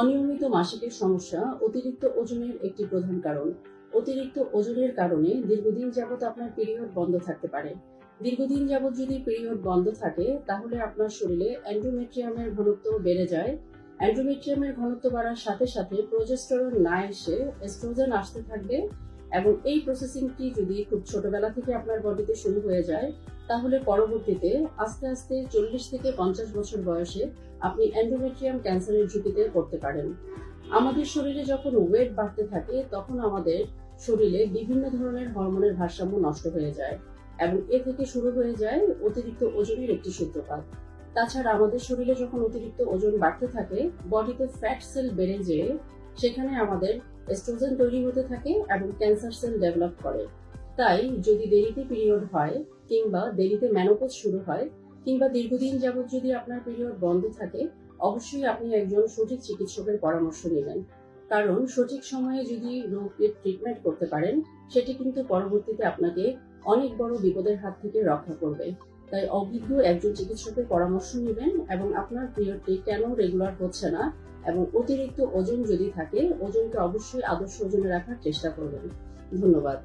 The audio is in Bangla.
অনিয়মিত মাসিকের সমস্যা, অতিরিক্ত ওজনের একটি প্রধান কারণ। অতিরিক্ত ওজনের কারণে দীর্ঘদিন যাবৎ আপনার পিরিয়ড বন্ধ থাকতে পারে। দীর্ঘদিন যাবৎ যদি পিরিয়ড বন্ধ থাকে, তাহলে আপনার শরীরে অ্যান্ড্রোমেট্রিয়ামের ঘনত্ব বেড়ে যায়। অ্যান্ড্রোমেট্রিয়ামের ঘনত্ব বাড়ার সাথে সাথে প্রোজেস্টেরন না এসে এস্ট্রোজেন আসতে থাকবে। এবং এই প্রসেসিংটি যদি খুব ছোটবেলা থেকে আপনার বডিতে শুরু হয়ে যায়, তাহলে পরবর্তীতে আস্তে আস্তে চল্লিশ থেকে পঞ্চাশ বছর বয়সে আপনি অ্যান্ড্রোমেট্রিয়াম ক্যান্সারের ঝুঁকিতে পড়তে পারেন। আমাদের শরীরে যখন ওয়েট বাড়তে থাকে, তখন আমাদের শরীরে বিভিন্ন ধরনের হরমোনের ভারসাম্য নষ্ট হয়ে যায় এবং এ থেকে শুরু হয়ে যায় অতিরিক্ত ওজনের একটি সূত্রপাত। তাছাড়া আমাদের শরীরে যখন অতিরিক্ত ওজন বাড়তে থাকে বডিতে ফ্যাট সেল বেড়ে যেয়ে সেখানে আমাদের এস্ট্রোজেন তৈরি হতে থাকে এবং ক্যান্সার সেল ডেভেলপ করে। তাই যদি দেরিতে পিরিয়ড হয় কিংবা দেরিতে ম্যানোপজ শুরু হয় কিংবা দীর্ঘদিন যাবত যদি আপনার পিরিয়ড বন্ধ থাকে, অবশ্যই আপনি একজন সঠিক চিকিৎসকের পরামর্শ নেবেন। কারণ সঠিক সময়ে যদি রোগের ট্রিটমেন্ট করতে পারেন, সেটি কিন্তু পরবর্তীতে আপনাকে অনেক বড় বিপদের হাত থেকে রক্ষা করবে। তাই অভিজ্ঞ একজন চিকিৎসকের পরামর্শ নেবেন এবং আপনার পিরিয়ডটি কেন রেগুলার হচ্ছে না এবং অতিরিক্ত ওজন যদি থাকে ওজনকে অবশ্যই আদর্শ ওজনে রাখার চেষ্টা করবেন। ধন্যবাদ।